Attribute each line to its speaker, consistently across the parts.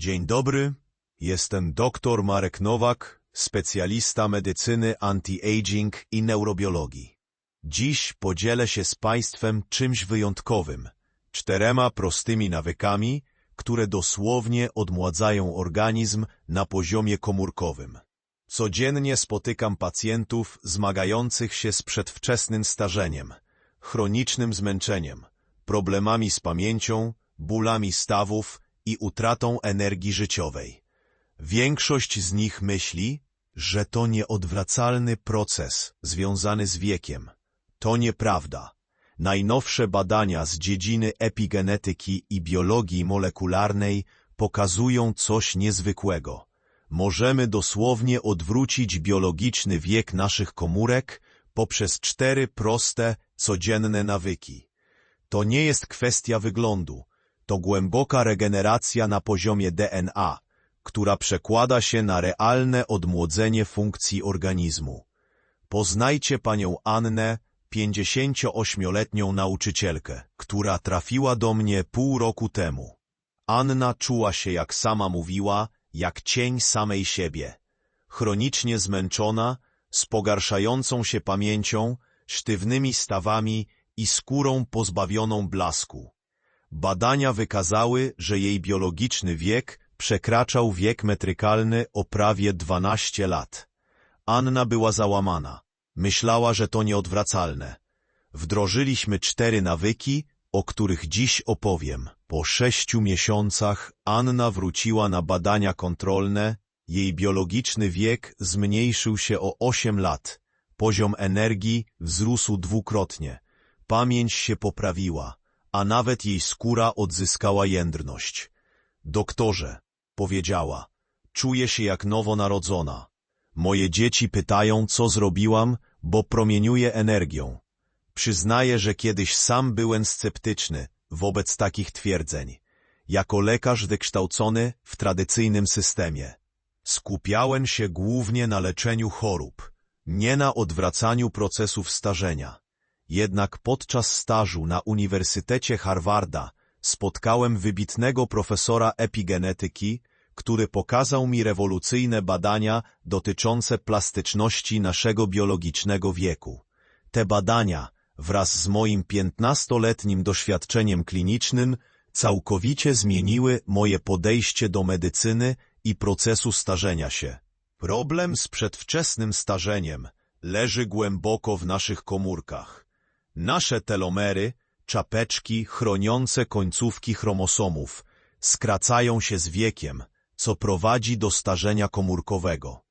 Speaker 1: Dzień dobry, jestem dr Marek Nowak, specjalista medycyny anti-aging i neurobiologii. Dziś podzielę się z Państwem czymś wyjątkowym, czterema prostymi nawykami, które dosłownie odmładzają organizm na poziomie komórkowym. Codziennie spotykam pacjentów zmagających się z przedwczesnym starzeniem, chronicznym zmęczeniem, problemami z pamięcią, bólami stawów i utratą energii życiowej. Większość z nich myśli, że to nieodwracalny proces związany z wiekiem. To nieprawda. Najnowsze badania z dziedziny epigenetyki i biologii molekularnej pokazują coś niezwykłego. Możemy dosłownie odwrócić biologiczny wiek naszych komórek poprzez cztery proste, codzienne nawyki. To nie jest kwestia wyglądu, to głęboka regeneracja na poziomie DNA, która przekłada się na realne odmłodzenie funkcji organizmu. Poznajcie panią Annę, 58-letnią nauczycielkę, która trafiła do mnie pół roku temu. Anna czuła się, jak sama mówiła, jak cień samej siebie. Chronicznie zmęczona, z pogarszającą się pamięcią, sztywnymi stawami i skórą pozbawioną blasku. Badania wykazały, że jej biologiczny wiek przekraczał wiek metrykalny o prawie 12 lat. Anna była załamana. Myślała, że to nieodwracalne. Wdrożyliśmy cztery nawyki, o których dziś opowiem. Po sześciu miesiącach Anna wróciła na badania kontrolne, jej biologiczny wiek zmniejszył się o 8 lat, poziom energii wzrósł dwukrotnie, pamięć się poprawiła, a nawet jej skóra odzyskała jędrność. Doktorze, powiedziała, czuję się jak nowonarodzona. Moje dzieci pytają, co zrobiłam, bo promieniuję energią. Przyznaję, że kiedyś sam byłem sceptyczny wobec takich twierdzeń. Jako lekarz wykształcony w tradycyjnym systemie. Skupiałem się głównie na leczeniu chorób, nie na odwracaniu procesów starzenia. Jednak podczas stażu na Uniwersytecie Harvarda spotkałem wybitnego profesora epigenetyki, który pokazał mi rewolucyjne badania dotyczące plastyczności naszego biologicznego wieku. Te badania, wraz z moim piętnastoletnim doświadczeniem klinicznym, całkowicie zmieniły moje podejście do medycyny i procesu starzenia się. Problem z przedwczesnym starzeniem leży głęboko w naszych komórkach. Nasze telomery, czapeczki chroniące końcówki chromosomów, skracają się z wiekiem, co prowadzi do starzenia komórkowego.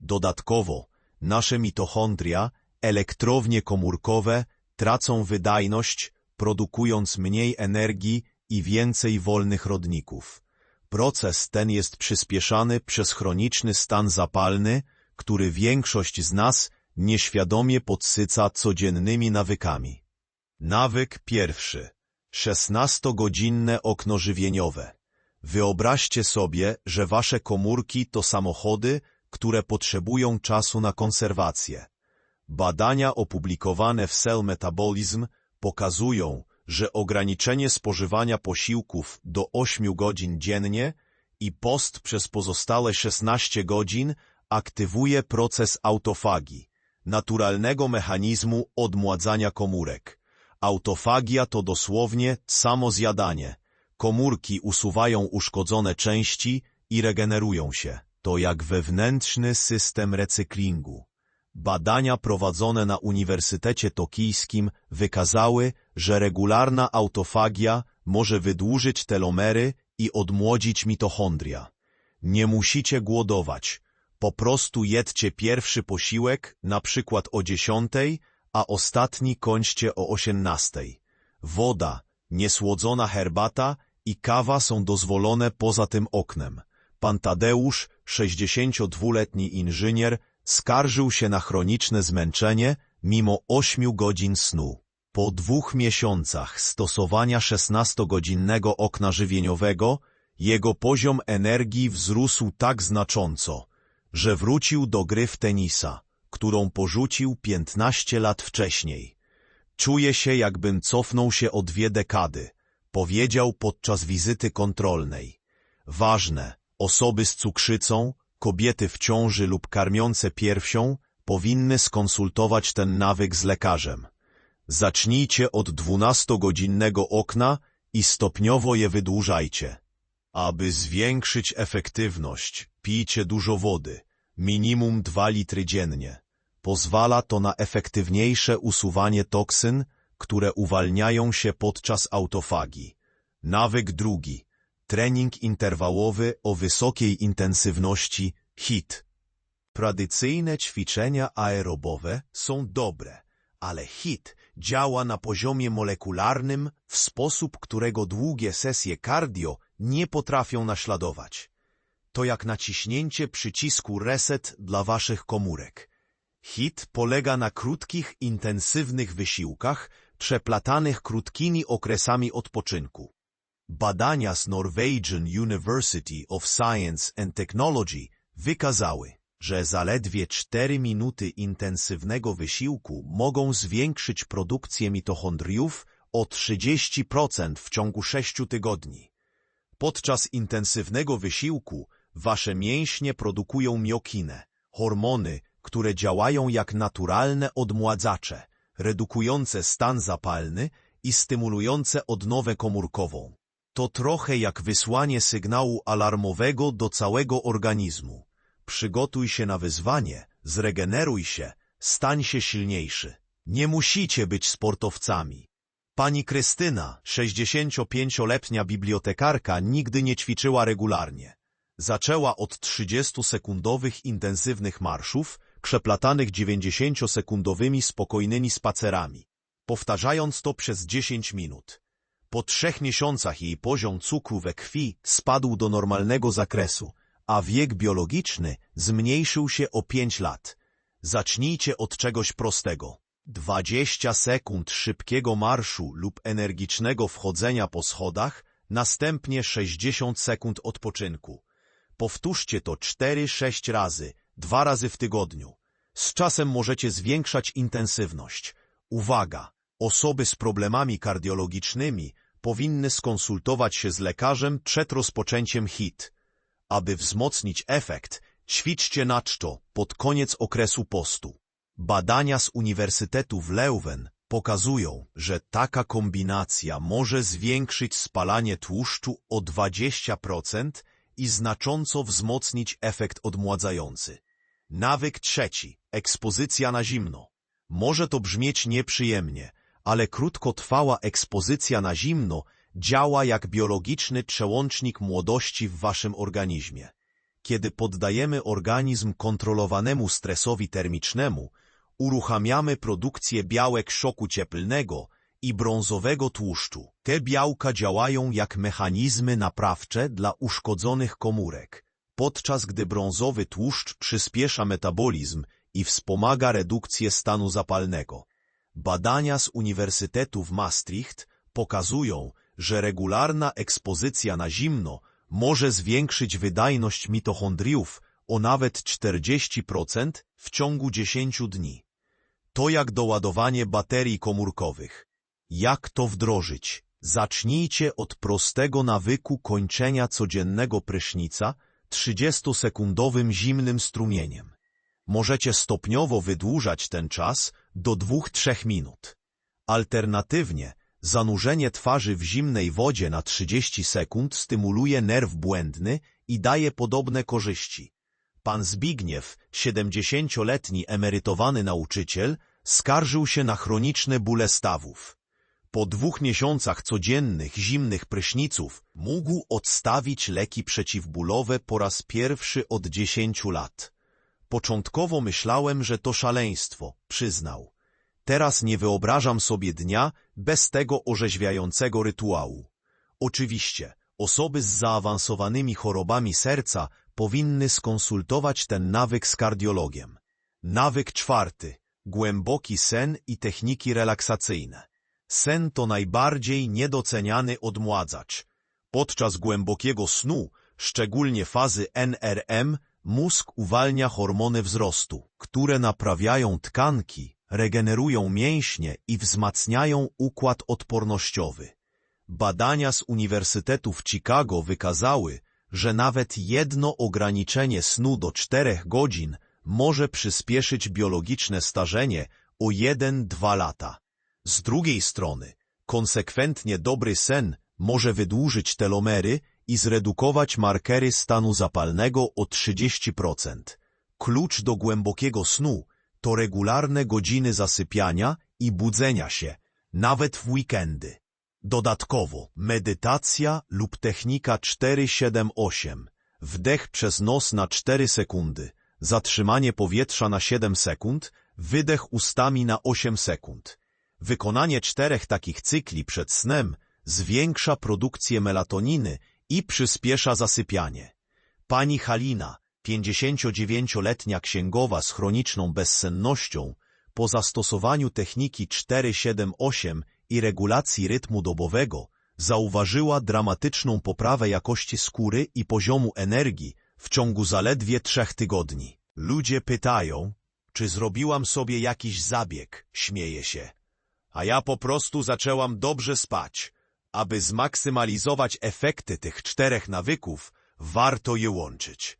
Speaker 1: Dodatkowo, nasze mitochondria, elektrownie komórkowe, tracą wydajność, produkując mniej energii i więcej wolnych rodników. Proces ten jest przyspieszany przez chroniczny stan zapalny, który większość z nas nieświadomie podsyca codziennymi nawykami. Nawyk pierwszy. 16-godzinne okno żywieniowe. Wyobraźcie sobie, że wasze komórki to samochody, które potrzebują czasu na konserwację. Badania opublikowane w Cell Metabolism pokazują, że ograniczenie spożywania posiłków do 8 godzin dziennie i post przez pozostałe 16 godzin aktywuje proces autofagii, naturalnego mechanizmu odmładzania komórek. Autofagia to dosłownie samozjadanie. Komórki usuwają uszkodzone części i regenerują się. To jak wewnętrzny system recyklingu. Badania prowadzone na Uniwersytecie Tokijskim wykazały, że regularna autofagia może wydłużyć telomery i odmłodzić mitochondria. Nie musicie głodować. Po prostu jedźcie pierwszy posiłek, na przykład o dziesiątej, a ostatni kończcie o osiemnastej. Woda, niesłodzona herbata i kawa są dozwolone poza tym oknem. Pan Tadeusz, 62-letni inżynier, skarżył się na chroniczne zmęczenie mimo 8 godzin snu. Po dwóch miesiącach stosowania 16-godzinnego okna żywieniowego jego poziom energii wzrósł tak znacząco, że wrócił do gry w tenisa, którą porzucił 15 lat wcześniej. Czuję się, jakbym cofnął się o dwie dekady, powiedział podczas wizyty kontrolnej. Ważne, osoby z cukrzycą, kobiety w ciąży lub karmiące piersią powinny skonsultować ten nawyk z lekarzem. Zacznijcie od 12-godzinnego okna i stopniowo je wydłużajcie. Aby zwiększyć efektywność, pijcie dużo wody, minimum 2 litry dziennie. Pozwala to na efektywniejsze usuwanie toksyn, które uwalniają się podczas autofagii. Nawyk drugi. Trening interwałowy o wysokiej intensywności HIT. Tradycyjne ćwiczenia aerobowe są dobre, ale HIT działa na poziomie molekularnym w sposób, którego długie sesje cardio nie potrafią naśladować. To jak naciśnięcie przycisku reset dla waszych komórek. HIT polega na krótkich, intensywnych wysiłkach, przeplatanych krótkimi okresami odpoczynku. Badania z Norwegian University of Science and Technology wykazały, że zaledwie 4 minuty intensywnego wysiłku mogą zwiększyć produkcję mitochondriów o 30% w ciągu 6 tygodni. Podczas intensywnego wysiłku wasze mięśnie produkują miokinę, hormony, które działają jak naturalne odmładzacze, redukujące stan zapalny i stymulujące odnowę komórkową. To trochę jak wysłanie sygnału alarmowego do całego organizmu. Przygotuj się na wyzwanie, zregeneruj się, stań się silniejszy. Nie musicie być sportowcami. Pani Krystyna, 65-letnia bibliotekarka, nigdy nie ćwiczyła regularnie. Zaczęła od 30-sekundowych intensywnych marszów, przeplatanych 90-sekundowymi spokojnymi spacerami, powtarzając to przez 10 minut. Po trzech miesiącach jej poziom cukru we krwi spadł do normalnego zakresu, a wiek biologiczny zmniejszył się o 5 lat. Zacznijcie od czegoś prostego. 20 sekund szybkiego marszu lub energicznego wchodzenia po schodach, następnie 60 sekund odpoczynku. Powtórzcie to 4-6 razy, dwa razy w tygodniu. Z czasem możecie zwiększać intensywność. Uwaga! Osoby z problemami kardiologicznymi powinny skonsultować się z lekarzem przed rozpoczęciem HIT. Aby wzmocnić efekt, ćwiczcie na czczo pod koniec okresu postu. Badania z Uniwersytetu w Leuven pokazują, że taka kombinacja może zwiększyć spalanie tłuszczu o 20% i znacząco wzmocnić efekt odmładzający. Nawyk trzeci. Ekspozycja na zimno. Może to brzmieć nieprzyjemnie, ale krótkotrwała ekspozycja na zimno działa jak biologiczny przełącznik młodości w waszym organizmie. Kiedy poddajemy organizm kontrolowanemu stresowi termicznemu, uruchamiamy produkcję białek szoku cieplnego i brązowego tłuszczu. Te białka działają jak mechanizmy naprawcze dla uszkodzonych komórek, podczas gdy brązowy tłuszcz przyspiesza metabolizm i wspomaga redukcję stanu zapalnego. Badania z Uniwersytetu w Maastricht pokazują, że regularna ekspozycja na zimno może zwiększyć wydajność mitochondriów o nawet 40% w ciągu 10 dni. To jak doładowanie baterii komórkowych. Jak to wdrożyć? Zacznijcie od prostego nawyku kończenia codziennego prysznica 30-sekundowym zimnym strumieniem. Możecie stopniowo wydłużać ten czas do 2-3 minut. Alternatywnie, zanurzenie twarzy w zimnej wodzie na 30 sekund stymuluje nerw błędny i daje podobne korzyści. Pan Zbigniew, 70-letni emerytowany nauczyciel, skarżył się na chroniczne bóle stawów. Po dwóch miesiącach codziennych zimnych pryszniców mógł odstawić leki przeciwbólowe po raz pierwszy od dziesięciu lat. Początkowo myślałem, że to szaleństwo, przyznał. Teraz nie wyobrażam sobie dnia bez tego orzeźwiającego rytuału. Oczywiście, osoby z zaawansowanymi chorobami serca powinny skonsultować ten nawyk z kardiologiem. Nawyk czwarty. Głęboki sen i techniki relaksacyjne. Sen to najbardziej niedoceniany odmładzacz. Podczas głębokiego snu, szczególnie fazy NRM, mózg uwalnia hormony wzrostu, które naprawiają tkanki, regenerują mięśnie i wzmacniają układ odpornościowy. Badania z Uniwersytetu w Chicago wykazały, że nawet jedno ograniczenie snu do czterech godzin może przyspieszyć biologiczne starzenie o 1-2 lata. Z drugiej strony, konsekwentnie dobry sen może wydłużyć telomery i zredukować markery stanu zapalnego o 30%. Klucz do głębokiego snu to regularne godziny zasypiania i budzenia się, nawet w weekendy. Dodatkowo medytacja lub technika 478, wdech przez nos na 4 sekundy, zatrzymanie powietrza na 7 sekund, wydech ustami na 8 sekund. Wykonanie czterech takich cykli przed snem zwiększa produkcję melatoniny i przyspiesza zasypianie. Pani Halina, 59-letnia księgowa z chroniczną bezsennością, po zastosowaniu techniki 478 i regulacji rytmu dobowego, zauważyła dramatyczną poprawę jakości skóry i poziomu energii w ciągu zaledwie trzech tygodni. Ludzie pytają, czy zrobiłam sobie jakiś zabieg, śmieje się. A ja po prostu zaczęłam dobrze spać. Aby zmaksymalizować efekty tych czterech nawyków, warto je łączyć.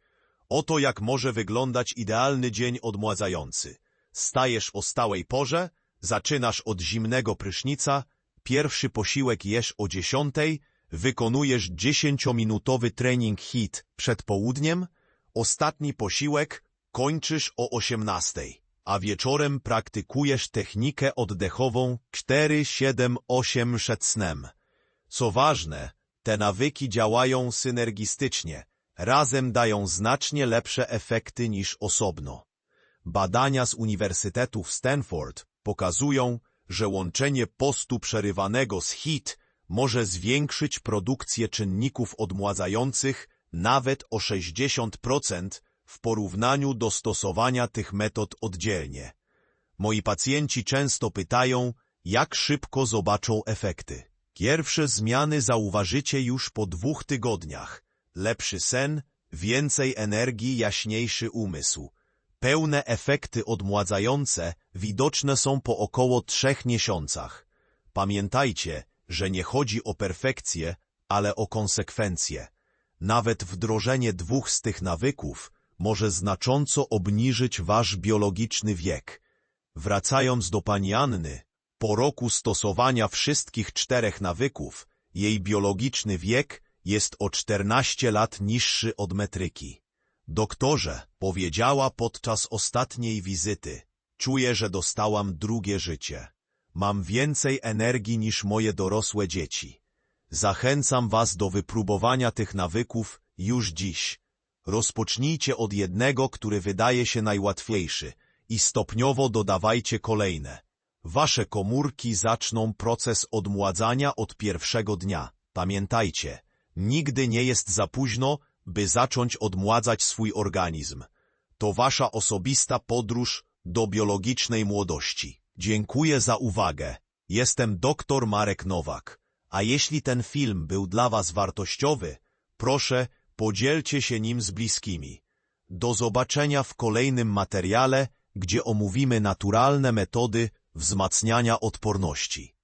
Speaker 1: Oto jak może wyglądać idealny dzień odmładzający. Stajesz o stałej porze, zaczynasz od zimnego prysznica, pierwszy posiłek jesz o dziesiątej, wykonujesz dziesięciominutowy trening HIT przed południem, ostatni posiłek kończysz o osiemnastej, a wieczorem praktykujesz technikę oddechową 4-7-8 przed snem. Co ważne, te nawyki działają synergistycznie, razem dają znacznie lepsze efekty niż osobno. Badania z Uniwersytetu w Stanford pokazują, że łączenie postu przerywanego z HIT może zwiększyć produkcję czynników odmładzających nawet o 60% w porównaniu do stosowania tych metod oddzielnie. Moi pacjenci często pytają, jak szybko zobaczą efekty. Pierwsze zmiany zauważycie już po dwóch tygodniach. Lepszy sen, więcej energii, jaśniejszy umysł. Pełne efekty odmładzające widoczne są po około trzech miesiącach. Pamiętajcie, że nie chodzi o perfekcję, ale o konsekwencje. Nawet wdrożenie dwóch z tych nawyków może znacząco obniżyć wasz biologiczny wiek. Wracając do pani Anny, po roku stosowania wszystkich czterech nawyków, jej biologiczny wiek jest o 14 lat niższy od metryki. Doktorze, powiedziała podczas ostatniej wizyty, czuję, że dostałam drugie życie. Mam więcej energii niż moje dorosłe dzieci. Zachęcam was do wypróbowania tych nawyków już dziś. Rozpocznijcie od jednego, który wydaje się najłatwiejszy i stopniowo dodawajcie kolejne. Wasze komórki zaczną proces odmładzania od pierwszego dnia. Pamiętajcie, nigdy nie jest za późno, by zacząć odmładzać swój organizm. To wasza osobista podróż do biologicznej młodości. Dziękuję za uwagę. Jestem dr Marek Nowak. A jeśli ten film był dla was wartościowy, proszę, podzielcie się nim z bliskimi. Do zobaczenia w kolejnym materiale, gdzie omówimy naturalne metody wzmacniania odporności.